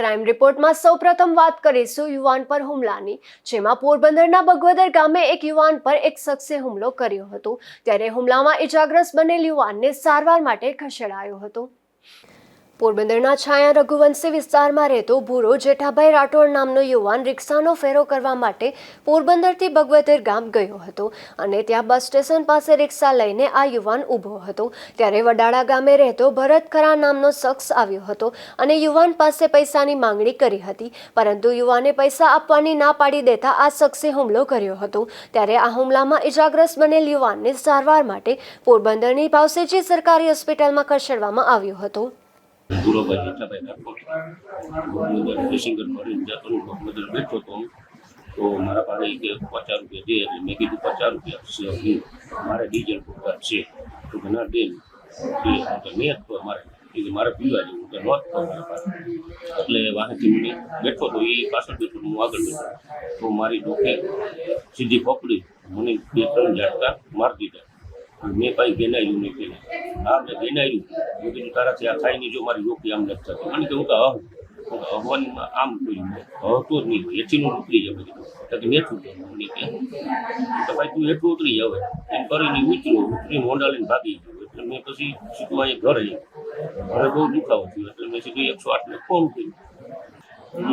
Crime રિપોર્ટમાં સૌપ્રથમ વાત કરીશું યુવાન પર હુમલાની, જેમાં પોરબંદરના બગવદર ગામે એક યુવાન પર એક શખ્સે હુમલો કર્યો હતો. ત્યારે હુમલામાં ઇજાગ્રસ્ત બનેલ યુવાનને સારવાર માટે ખસેડાયો હતો. પોરબંદરના છાયા રઘુવંશી વિસ્તારમાં રહેતો ભૂરો જેઠાભાઈ રાઠોડ નામનો યુવાન રિક્ષાનો ફેરો કરવા માટે પોરબંદરથી બગવદર ગામ ગયો હતો અને ત્યાં બસ સ્ટેશન પાસે રિક્ષા લઈને આ યુવાન ઊભો હતો. ત્યારે વડાળા ગામે રહેતો ભરત ખરા નામનો શખ્સ આવ્યો હતો અને યુવાન પાસે પૈસાની માંગણી કરી હતી. પરંતુ યુવાને પૈસા આપવાની ના પાડી દેતા આ શખ્સે હુમલો કર્યો હતો. ત્યારે આ હુમલામાં ઇજાગ્રસ્ત બનેલ યુવાનને સારવાર માટે પોરબંદરની ભાવસેજી સરકારી હોસ્પિટલમાં ખસેડવામાં આવ્યો હતો. ગુરુભાઈ રાઠોડ ભોગવદર પેસેન્જર ભરીને જતો હું ભોગવદર બેઠો હતો તો મારા પાસે કે પચાસ રૂપિયા દે એટલે મેં કીધું પચાસ રૂપિયા છે મારે ડીઝલ પૂરતા છે. તો ઘણા દે. એ દે તો મેં જ તો મારે એ કે મારે પીવા જેવું કે નોંધ મારા પાસે એટલે વાહનથી મને બેઠો તો એ પાછળ બેઠો હું આગળ બેઠો. તો મારી ડોકે સીધી પકડી, મને બે ત્રણ ઝાટકા મારી દીધા. મેં કાંઈ ગેનાયું નહીં પેલા. હા મેં ગેનાયું મેં કીધું તારાથી આ થાય નહીં જો મારી રોકી આમ નથી થતી. કે હું તો હવ હું તો આમ કર્યું. મેં જ નહીં હોય એથીનું ઉતરી જાય કીધું તો કે મેં છૂટો નહીં. કે તો ભાઈ તું એટલું ઉતરી જાવ એમ કરીને ઉતર્યો. ઉતરીને હોન્ડા લઈને ભાગી ગયો. એટલે મેં પછી સીધું અહીંયા ઘરે ઘરે બહુ દુખાવો થયો. એટલે મેં સીધું એકસો આઠને ફોન કર્યો.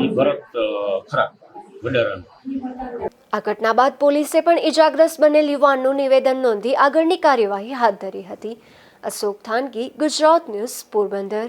એ ભરત અ, આ ઘટના બાદ પોલીસે પણ ઇજાગ્રસ્ત બનેલ યુવાનનું નિવેદન નોંધી આગળની કાર્યવાહી હાથ ધરી હતી. અશોક થાનકી ગુજરાત ન્યૂઝ પોરબંદર.